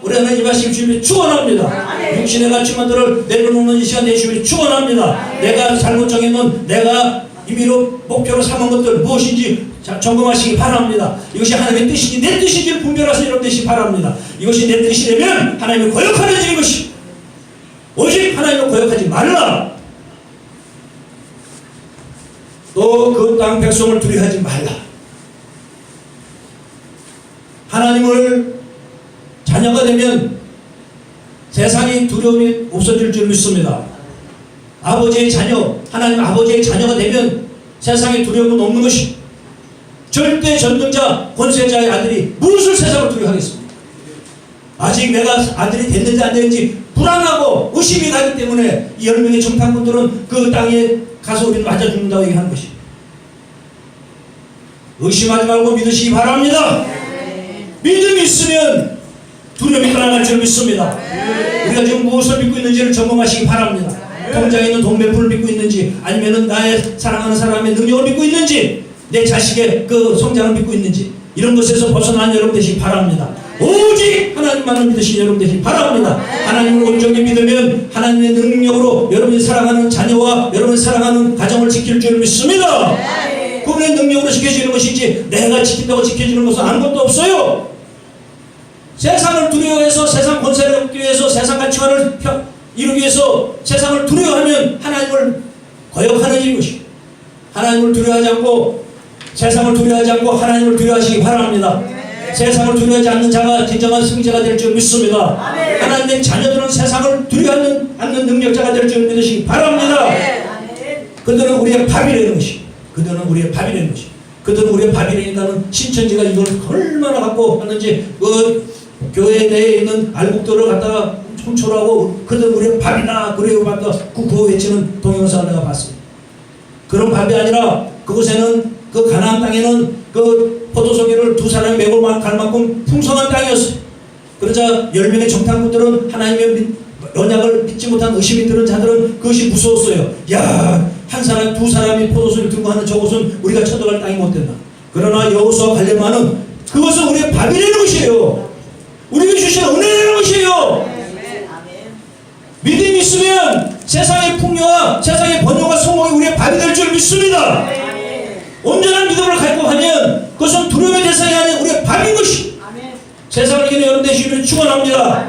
우리 하나님 하실 주님을 축원합니다. 육신의 가치만들을 내려놓는 이 시간 되시길 축원합니다. 내가 잘못 정해놓은 내가 임의로 목표로 삼은 것들 무엇인지 자, 점검하시기 바랍니다. 이것이 하나님의 뜻인지 내 뜻인지 분별하서 여러분 되시기 바랍니다. 이것이 내 뜻이라면 하나님을 거역하는 것이 오직 하나님을 거역하지 말라. 또 그 땅 백성을 두려워하지 말라. 하나님을 자녀가 되면 세상이 두려움이 없어질 줄 믿습니다. 아버지의 자녀, 하나님 아버지의 자녀가 되면 세상에 두려움은 없는 것이 절대 전능자, 권세자의 아들이 무엇을 세상을 두려워하겠습니까? 아직 내가 아들이 됐는지 안 됐는지 불안하고 의심이 가기 때문에 이열 명의 정탐꾼들은 그 땅에 가서 우리는 맞아 죽는다고 얘기하는 것입니다. 의심하지 말고 믿으시기 바랍니다. 믿음이 있으면 두려움이 떠나갈 줄 믿습니다. 우리가 지금 무엇을 믿고 있는지를 점검하시기 바랍니다. 통장에 있는 돈 몇 푼을 믿고 있는지 아니면은 나의 사랑하는 사람의 능력을 믿고 있는지 내 자식의 그 성장을 믿고 있는지 이런 것에서 벗어난 여러분 되시기 바랍니다. 오직 하나님만을 믿으신 여러분 되시기 바랍니다. 하나님을 온전히 믿으면 하나님의 능력으로 여러분이 사랑하는 자녀와 여러분이 사랑하는 가정을 지킬 줄 믿습니다. 그분의 능력으로 지켜지는 것이지 내가 지킨다고 지켜지는 것은 아무것도 없어요. 세상을 두려워해서 세상 권세를 얻기 위해서 세상 가치관을 펴- 이루기 위해서 세상을 두려워하면 하나님을 거역하는 일이것이 하나님을 두려워하지 않고 세상을 두려워하지 않고 하나님을 두려워하시기 바랍니다. 세상을 두려워하지 않는 자가 진정한 승자가 될 줄 믿습니다. 하나님의 자녀들은 세상을 두려워하는 않는 능력자가 될 줄 믿으시기 바랍니다. 그들은 우리의 밥이라는 것이 그들은 우리의 밥이라는 것이 그들은 우리의 밥이라니까는 신천지가 이걸 얼마나 갖고 하는지 그 교회 내에 있는 알곡들을 갖다가 훔쳐라고 그들은 우리의 밥이다 그래요 갖다 구호 외치는 동영상을 내가 봤어요 그런 밥이 아니라 그곳에는 그 가나안 땅에는 그 포도송이를 두 사람이 메고 갈 만큼 풍성한 땅이었어요 그러자 열 명의 정탐꾼들은 하나님의 믿- 언약을 믿지 못한 의심이 드는 자들은 그것이 무서웠어요. 야, 한 사람, 두 사람이 포도수를 들고 하는 저곳은 우리가 쳐들어갈 땅이 못 된다. 그러나 여호수아 갈렙만은 그것은 우리의 밥이라는 것이에요. 주신 은혜라는 것이에요. 믿음이 있으면 세상의 풍요와 세상의 번영과 성공이 우리의 밥이 될 줄 믿습니다. 온전한 믿음을 갖고 하면 그것은 두려움의 대상이 아닌 우리의 밥인 것이 세상을 이기는 여러분 되시기를 축원합니다.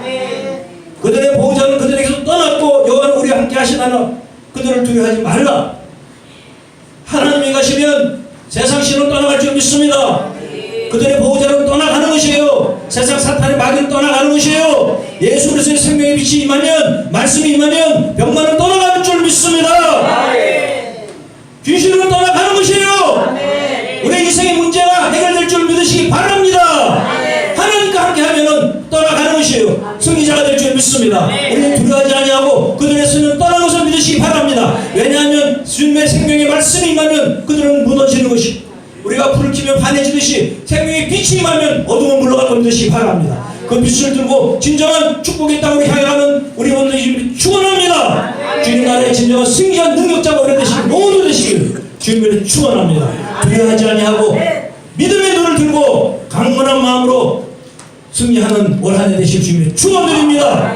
그들의 보호자는 그들에게서 떠났고 여호와는 우리와 함께 하시나라 그들을 두려워하지 말라 하나님이 가시면 세상 신은 떠나갈 줄 믿습니다 그들의 보호자 마귀는 떠나가는 것이에요 예수 그리스도의 생명의 빛이 임하면 말씀이 임하면 병만은 떠나가는 줄 믿습니다 귀신은 떠나가는 것이에요 우리 인생의 문제가 해결될 줄 믿으시기 바랍니다 하나님과 함께 하면은 떠나가는 것이에요. 승리자가 될 줄 믿습니다. 우리는 두려워하지 아니하고 그들의 수는 떠난 것을 믿으시기 바랍니다. 왜냐하면 주님의 생명의 말씀이 임하면 그들은 무너지는 것이 우리가 불을 켜면 환해지듯이 생명의 빛이 임하면 어둠은 것 믿으시기 바랍니다. 그 빛을 들고 진정한 축복의 땅으로 향해 가는 우리 모두 축원합니다. 주님 나라의 진정한 승리한 능력자가 오래 되시길 모두 되시길 주님을 축원합니다. 두려워하지 아니하고 믿음의 눈을 들고 강건한 마음으로 승리하는 올한해 되실 주님의 축원드립니다.